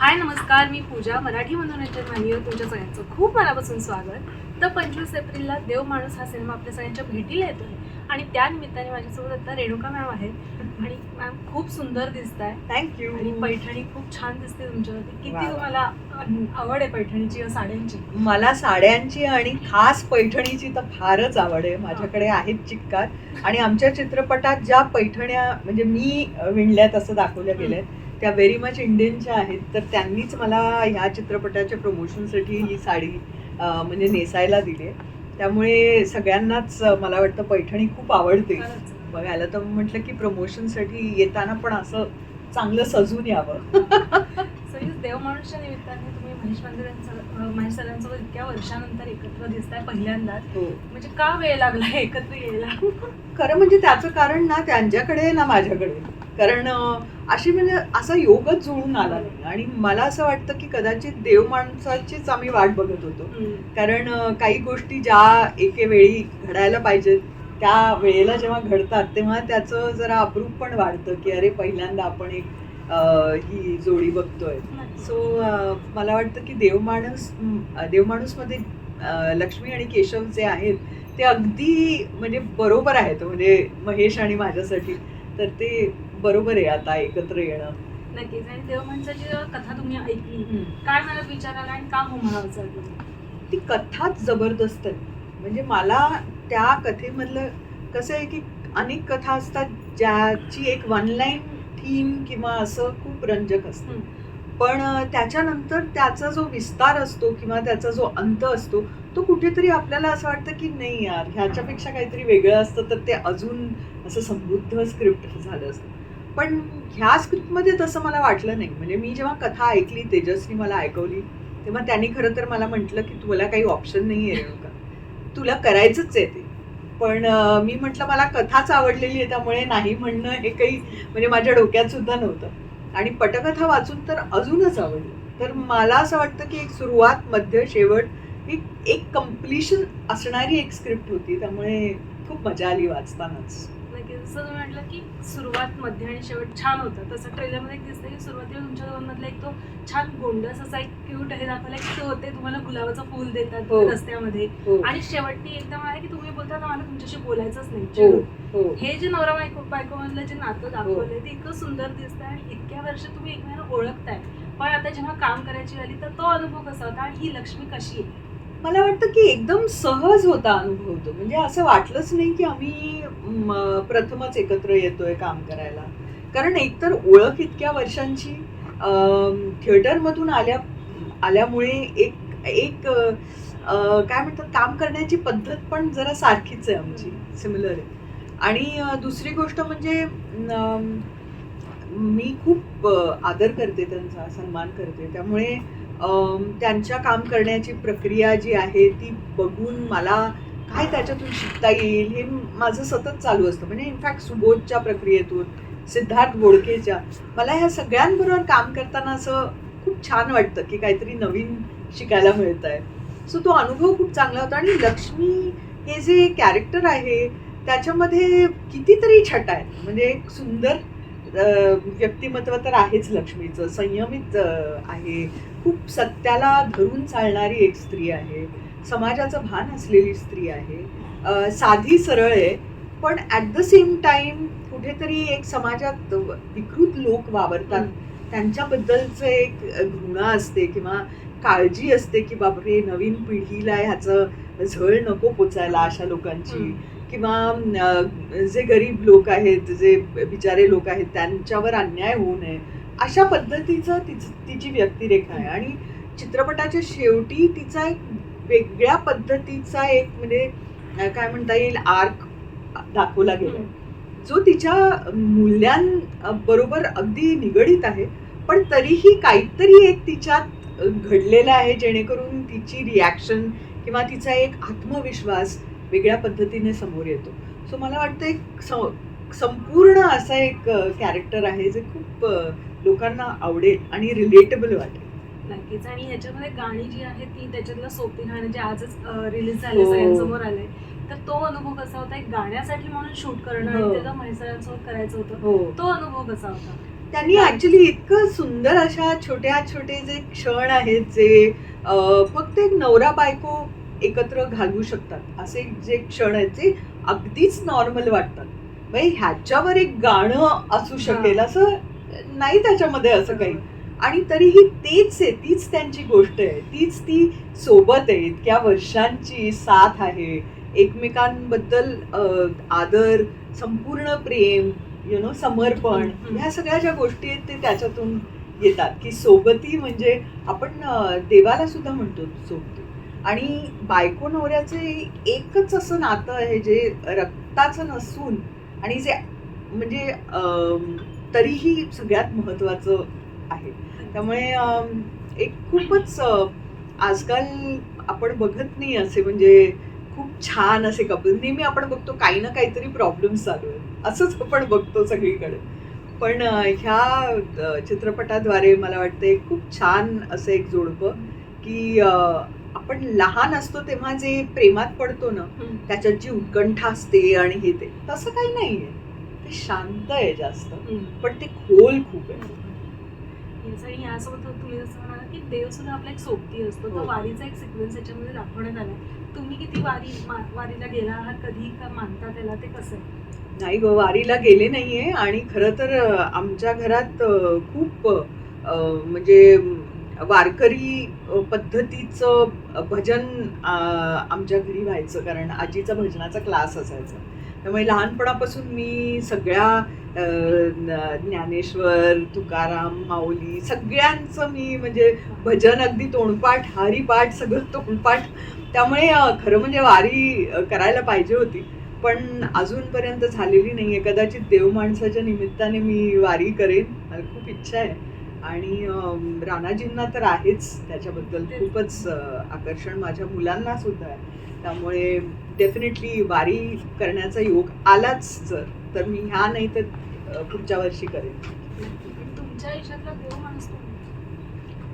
हाय नमस्कार. मी पूजा मराठी मनोरंजन वाहिनीवर तुमच्या सगळ्यांचं खूप मनापासून स्वागत. तर पंचवीस एप्रिलला देव माणूस हा सिनेमा आपल्या सगळ्यांच्या भेटीला येतोय आणि त्या निमित्ताने माझ्यासोबत आता रेणुका मॅम आहेत. आणि मॅम खूप सुंदर दिसत आहे थँक्यू आणि पैठणी खूप छान दिसते तुमच्यावरती. किती. तुम्हाला आवड आहे पैठणीची साड्यांची? मला साड्यांची आणि खास पैठणीची तर फारच आवड आहे. माझ्याकडे आहेत चिक्कार. आणि आमच्या चित्रपटात ज्या पैठण्या म्हणजे मी विणल्यात असं दाखवल्या गेल्या त्या व्हेरी मच इंडियनच्या आहेत तर त्यांनीच मला ह्या चित्रपटाच्या प्रमोशनसाठी ही साडी म्हणजे नेसायला दिली. आहे. त्यामुळे सगळ्यांनाच मला वाटतं पैठणी खूप आवडते. बघायला तर म्हटलं की प्रमोशनसाठी येताना पण असं चांगलं सजून यावं. So, ही देव माणूसच्या निमित्ताने तुम्ही महेश मंदिरांचं महेश सरांसोबत इतक्या वर्षानंतर एकत्र दिसताय पहिल्यांदाच. हो. म्हणजे का वेळ लागला एकत्र यायला? खरं म्हणजे त्याचं कारण ना त्यांच्याकडे ना माझ्याकडे. कारण अशी म्हणजे असा योगच जुळून आला नाही. आणि मला असं वाटतं की कदाचित देव माणसाचीच आम्ही वाट बघत होतो. कारण काही गोष्टी ज्या एके वेळी घडायला पाहिजेत त्या वेळेला जेव्हा घडतात तेव्हा त्याचं जरा अप्रूप पण वाढतं की अरे पहिल्यांदा आपण एक ही जोडी बघतोय. सो मला वाटतं की देवमाणूस अं, देवमाणूसमध्ये अं, लक्ष्मी आणि केशव जे आहेत ते अगदी म्हणजे बरोबर आहेत. म्हणजे महेश आणि माझ्यासाठी. तर ते बरोबर आहे आता एकत्र येणं. नक्कीच. आणि देव माणसाची जेव्हा कथा तुम्ही ऐकली काय मला विचार आला आणि का हो म्हणावं ती कथाच जबरदस्त आहे. म्हणजे मला त्या कथेमधलं कसं आहे की अनेक कथा असतात ज्याची एक वन लाईन थीम किंवा असं खूप रंजक असतं. पण त्याच्यानंतर त्याचा जो विस्तार असतो किंवा त्याचा जो अंत असतो तो कुठेतरी आपल्याला असं वाटतं की नाही यार ह्याच्यापेक्षा काहीतरी वेगळं असतं तर ते अजून असं समृद्ध स्क्रिप्ट झालं असतं. पण ह्या स्क्रिप्टमध्ये तसं मला वाटलं नाही. म्हणजे मी जेव्हा कथा ऐकली तेजसनी मला ऐकवली तेव्हा त्यांनी खरं तर मला म्हटलं की तुला काही ऑप्शन नाही आहे का तुला करायचंच आहे ते. पण मी म्हटलं मला कथाच आवडलेली आहे त्यामुळे नाही म्हणणं हे काही म्हणजे माझ्या डोक्यात सुद्धा नव्हतं. आणि पटकथा वाचून तर अजूनच आवडली. तर मला असं वाटतं की एक सुरुवात मध्य शेवट ही एक कम्प्लिशन असणारी एक स्क्रिप्ट होती. त्यामुळे खूप मजा आली वाचतानाच. जसं तुम्ही म्हटलं की सुरुवात मध्य आणि शेवट छान होतं. तसं ट्रेलरमध्ये दिसतं की सुरुवातीला तुमच्या दोघांमधला एक तो छान गोंडस असा एक क्यूट हे दाखवला की तो ते तुम्हाला गुलाबाचं फूल देतात हो. रस्त्यामध्ये. हो. आणि शेवटी एकदम आहे की तुम्ही बोलता ना मला तुमच्याशी बोलायचंच नाही हो. हो. हे जे नवरा बायको बायको मधलं जे नातं दाखवलंय ते इतकं सुंदर दिसतंय आणि इतक्या वर्ष तुम्ही एकमेकांना ओळखताय. पण आता जेव्हा काम करायची आली तर तो अनुभव कसा होता आणि ही लक्ष्मी कशी आहे? मला वाटतं की एकदम सहज होता अनुभव तो. म्हणजे असं वाटलंच नाही की आम्ही प्रथमच एकत्र येतोय काम करायला. कारण एकतर ओळख इतक्या वर्षांची थिएटरमधून आल्या आल्यामुळे एक एक काय म्हणतात काम करण्याची पद्धत पण जरा सारखीच आहे आमची सिमिलर आहे. आणि दुसरी गोष्ट म्हणजे मी खूप आदर करते त्यांचा सन्मान करते. त्यामुळे त्यांच्या काम करण्याची प्रक्रिया जी आहे ती बघून मला काय त्याच्यातून शिकता येईल हे माझं सतत चालू असतं. म्हणजे इनफॅक्ट सुबोधच्या प्रक्रियेतून सिद्धार्थ बोडकेच्या मला ह्या सगळ्यांबरोबर काम करताना असं खूप छान वाटतं की काहीतरी नवीन शिकायला मिळत आहे सो तो अनुभव खूप चांगला होता आणि लक्ष्मी हे जे कॅरेक्टर आहे त्याच्यामध्ये कितीतरी छटा आहेत. म्हणजे एक सुंदर व्यक्तिमत्व तर आहेच लक्ष्मीचं. संयमित आहे. खूप सत्याला धरून चालणारी एक स्त्री आहे. समाजाचं भान असलेली स्त्री आहे. साधी सरळ आहे. पण ॲट द सेम टाइम कुठेतरी एक समाजात विकृत लोक वावरतात. त्यांच्याबद्दलचं एक घृणा असते किंवा काळजी असते की बापरे नवीन पिढीला ह्याचं झळ नको पोचायला अशा लोकांची. किंवा जे गरीब लोक आहेत जे बिचारे लोक आहेत त्यांच्यावर अन्याय होऊ नये अशा पद्धतीचं तिच तिची व्यक्तिरेखा आहे. आणि चित्रपटाच्या शेवटी तिचा एक वेगळ्या पद्धतीचा एक म्हणजे काय म्हणता येईल आर्क दाखवला गेला जो तिच्या मूल्यां बरोबर अगदी निगडीत आहे पण तरीही काहीतरी एक तिच्यात घडलेलं आहे जेणेकरून तिची रिॲक्शन किंवा तिचा एक आत्मविश्वास वेगळ्या पद्धतीने समोर येतो. सो मला वाटतं एक स- संपूर्ण असं एक कॅरेक्टर आहे जे खूप लोकांना आवडेल आणि रिलेटेबल वाटेल. नक्कीच. आणि ह्याच्यामध्ये गाणी जी आहेत ती त्याच्यातलं सोपी गाणं जे आजच रिलीज झाले हो. सगळ्यांसमोर आलंय. तर तो अनुभव कसा होता? एक गाण्यासाठी म्हणून शूट करणं आणि हो. त्याचं म्हैसरांसोबत करायचं होतं. हो. तो अनुभव कसा होता? त्यांनी ऍक्च्युली इतकं सुंदर अशा छोट्या छोटे जे क्षण आहेत जे फक्त एक नवरा बायको एकत्र घालवू शकतात. असे जे क्षण आहेत जे अगदीच नॉर्मल वाटतात. म्हणजे ह्याच्यावर एक गाणं असू शकेल असं नाही त्याच्यामध्ये असं काही. आणि तरीही तेच आहे तीच त्यांची गोष्ट आहे. तीच ती सोबत आहे इतक्या वर्षांची साथ आहे. एकमेकांबद्दल आदर संपूर्ण प्रेम यु नो समर्पण. ह्या सगळ्या ज्या गोष्टी आहेत ते त्याच्यातून येतात. की सोबती म्हणजे आपण देवाला सुद्धा म्हणतो सोबती. आणि बायको नवऱ्याचे एकच असं नातं आहे जे रक्ताचं नसून आणि जे म्हणजे तरीही सगळ्यात महत्त्वाचं आहे. त्यामुळे एक खूपच आजकाल आपण बघत नाही असे म्हणजे खूप छान असे कपल नेहमी आपण बघतो काही ना काहीतरी प्रॉब्लेम्स चालू आहे असंच आपण बघतो सगळीकडे. पण ह्या चित्रपटाद्वारे मला वाटतं एक खूप छान असं एक जोडपं की आपण लहान असतो तेव्हा जे प्रेमात पडतो ना. त्याच्यात जी उत्कंठा असते आणि हे ते तसं काही नाहीये. ते शांत आहे जास्त. पण ते खोल खूप आहे. आणि यासोबत तुम्ही जसं म्हणाला की देव सुद्धा आपला एक सोबती असतो. तो हो. वारीचा एक सिक्वेन्स याच्यामध्ये दाखवण्यात आलाय. तुम्ही किती वारी वारीला गेला आहात? कधी का मानता त्याला? ते कसं नाही ग वारीला गेले नाहीये. आणि खरं तर आमच्या घरात खूप म्हणजे वारकरी पद्धतीचं भजन आमच्या घरी व्हायचं. कारण आजीचा भजनाचा क्लास असायचा. त्यामुळे लहानपणापासून मी सगळ्या ज्ञानेश्वर तुकाराम माऊली सगळ्यांचं मी म्हणजे भजन अगदी तोंडपाठ हरिपाठ सगळं तोंडपाठ. त्यामुळे खरं म्हणजे वारी करायला पाहिजे होती. पण अजूनपर्यंत झालेली नाही आहे कदाचित देव माणसाच्या निमित्ताने मी वारी करेन. मला खूप इच्छा आहे. आणि राणाजींना तर आहेच. त्याच्याबद्दल खूपच आकर्षण माझ्या मुलांना सुद्धा आहे. त्यामुळे डेफिनेटली वारी करण्याचा योग आलाच जर तर मी ह्या नाही तर पुढच्या वर्षी करेन. तुमच्या आयुष्यातला देव माणूस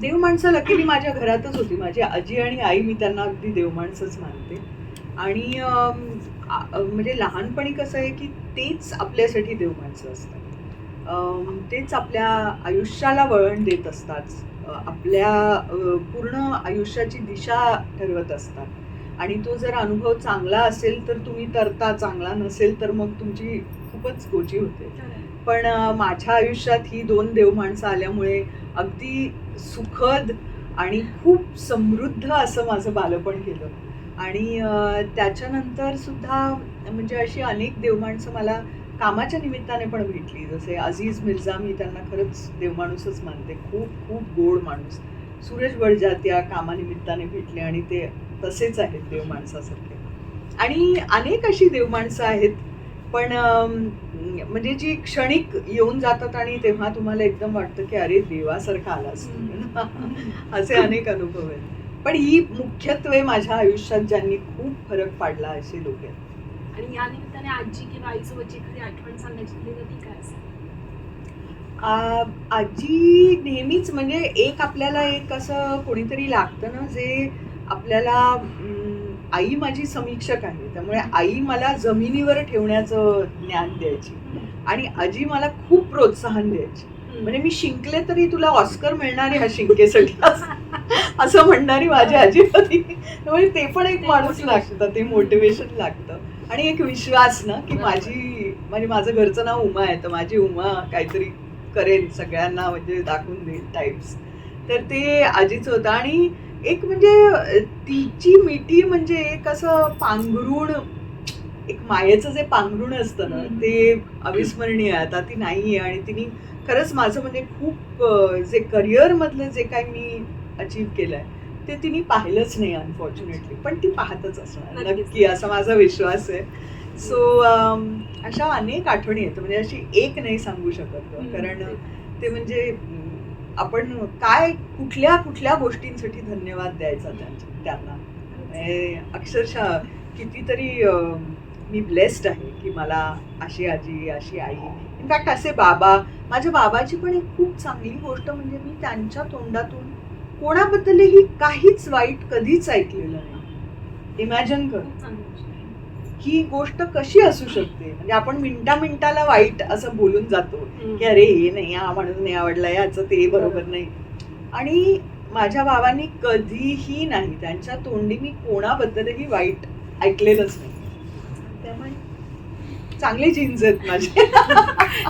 देव माणसं लकीली माझ्या घरातच होती. माझी आजी आणि आई मी त्यांना अगदी देव माणसंच मानते. आणि म्हणजे लहानपणी कसं आहे की तेच आपल्यासाठी देव माणसं असतात. तेच आपल्या आयुष्याला वळण देत असतात. आपल्या पूर्ण आयुष्याची दिशा ठरवत असतात. आणि तो जर अनुभव चांगला असेल तर तुम्ही तरता चांगला नसेल तर मग तुमची खूपच गोची होते. पण माझ्या आयुष्यात ही दोन देव माणसं आल्यामुळे अगदी सुखद आणि खूप समृद्ध असं माझं बालपण गेलं. आणि त्याच्यानंतर सुद्धा म्हणजे अशी अनेक देव माणसं मला कामाच्या निमित्ताने पण भेटली. जसे अझीज मिर्झा मी त्यांना खरंच देव माणूसच मानते. खूप खूप गोड माणूस. सूरज बडजात या कामानिमित्ताने भेटले आणि ते तसेच आहेत देव माणसासारखे आणि अनेक अशी देव माणसं आहेत पण म्हणजे जी क्षणिक येऊन जातात आणि तेव्हा तुम्हाला एकदम वाटतं की अरे देवासारखा आलास. असे अनेक अनुभव आहेत. पण ही मुख्यत्वे माझ्या आयुष्यात ज्यांनी खूप फरक पाडला असे लोक आहेत. आणि या निमित्ताने आजी किंवा आईसोबतची एखादी आठवण सांगायची ती काय असेल? आजी नेहमीच म्हणजे एक आपल्याला एक असं कोणीतरी लागतं ना जे आपल्याला आई माझी समीक्षक आहे. त्यामुळे आई मला जमिनीवर ठेवण्याचं ज्ञान द्यायची आणि आजी मला खूप प्रोत्साहन द्यायची. म्हणजे मी शिंकले तरी तुला ऑस्कर मिळणार आहे ह्या शिंकेसाठी. असं- म्हणणारी माझी आजी होती. त्यामुळे ते पण एक माणूस लागतं ते मोटिवेशन लागतं. आणि एक विश्वास ना की माझी म्हणजे माझं घरचं नाव उमा आहे तर माझी उमा काहीतरी करेल सगळ्यांना म्हणजे दाखवून देईल टाईप्स तर ते आजीच होतं. आणि एक म्हणजे तिची मिठी म्हणजे एक असं पांघरुण एक मायेचं जे पांघरुण असतं ना. ते अविस्मरणीय आहे. आता ती नाही आहे आणि तिने खरंच माझं म्हणजे खूप जे करिअर मधलं जे काही मी अचीव केलंय ते तिने पाहिलंच नाही अनफॉर्च्युनेटली पण ती पाहतच असणार. नक्की असा माझा विश्वास आहे. सो अशा अनेक आठवणी आहेत. म्हणजे अशी एक नाही सांगू शकत. कारण ते म्हणजे आपण काय कुठल्या कुठल्या गोष्टींसाठी धन्यवाद द्यायचा त्यांच्या त्यांना? म्हणजे अक्षरशः कितीतरी मी ब्लेस्ड आहे की मला अशी आजी अशी आई. इनफॅक्ट असे बाबा माझ्या बाबाची पण एक खूप चांगली गोष्ट म्हणजे मी त्यांच्या तोंडातून कोणाबद्दलही काहीच वाईट कधीच ऐकलेलं नाही. इमॅजिन कर. ही गोष्ट कशी असू शकते? म्हणजे आपण मिनिटा मिनिटाला वाईट असं बोलून जातो. की अरे हे नाही हा माणूस नाही आवडला याचं ते बरोबर नाही. आणि माझ्या बाबांनी कधीही नाही त्यांच्या तोंडी मी कोणाबद्दलही वाईट ऐकलेलंच नाही. चांगले जीन्स आहेत माझे.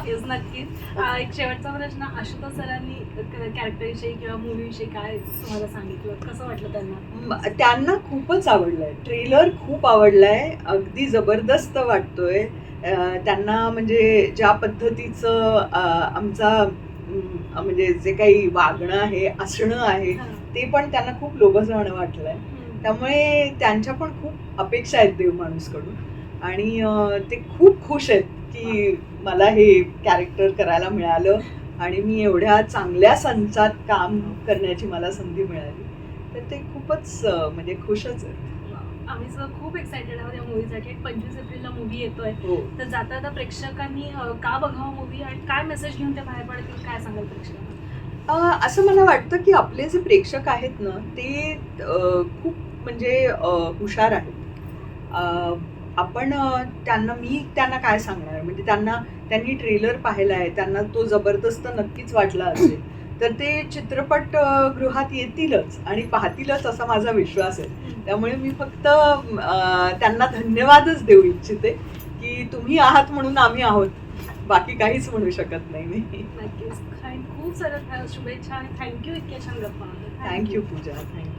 येस नक्कीच. अं, एक शेवटचा प्रश्न आशुतोष सरांनी कॅरेक्टरविषयी किंवा मूवीविषयी काय तुम्हाला सांगितलं? कसं वाटलं त्यांना? म- त्यांना खूपच आवडलाय. ट्रेलर खूप आवडलाय. अगदी जबरदस्त वाटतोय. अं, त्यांना म्हणजे ज्या पद्धतीचं अं, आमचा अं, म्हणजे जे काही वागणं आहे असणं आहे ते पण त्यांना खूप लोभसवाणं वाटलंय. हम्म. त्यामुळे त्यांच्या पण खूप अपेक्षा आहेत देव माणूसकडून आणि ते खूप खुश आहेत की मला हे कॅरेक्टर करायला मिळालं आणि मी एवढ्या चांगल्या संचात काम करण्याची मला संधी मिळाली. तर ते खूपच म्हणजे खुशच आहेत. आम्ही सुद्धा खूप एक्सायटेड आहोत या मूवीसाठी पंचवीस एप्रिलला मूवी येतोय. हो. तर जाता जाता प्रेक्षकांनी का बघावं मूवी आणि काय मेसेज घेऊन ते बाहेर पडतील? काय सांगाल प्रेक्षकांना? असं मला वाटतं की आपले जे प्रेक्षक आहेत ना ते खूप म्हणजे हुशार आहेत. आपण त्यांना मी त्यांना काय सांगणार? म्हणजे त्यांना त्यांनी ट्रेलर पाहिला आहे त्यांना तो जबरदस्त नक्कीच वाटला असेल तर ते चित्रपट गृहात येतीलच आणि पाहतीलच असा माझा विश्वास आहे. त्यामुळे मी फक्त त्यांना धन्यवादच देऊ इच्छिते की तुम्ही आहात म्हणून आम्ही आहोत. बाकी काहीच म्हणू शकत नाही मी. नक्कीच. खूप साऱ्या शुभेच्छा आणि थँक्यू इतक्या छान गप्पा थँक्यू पूजा थँक्यू.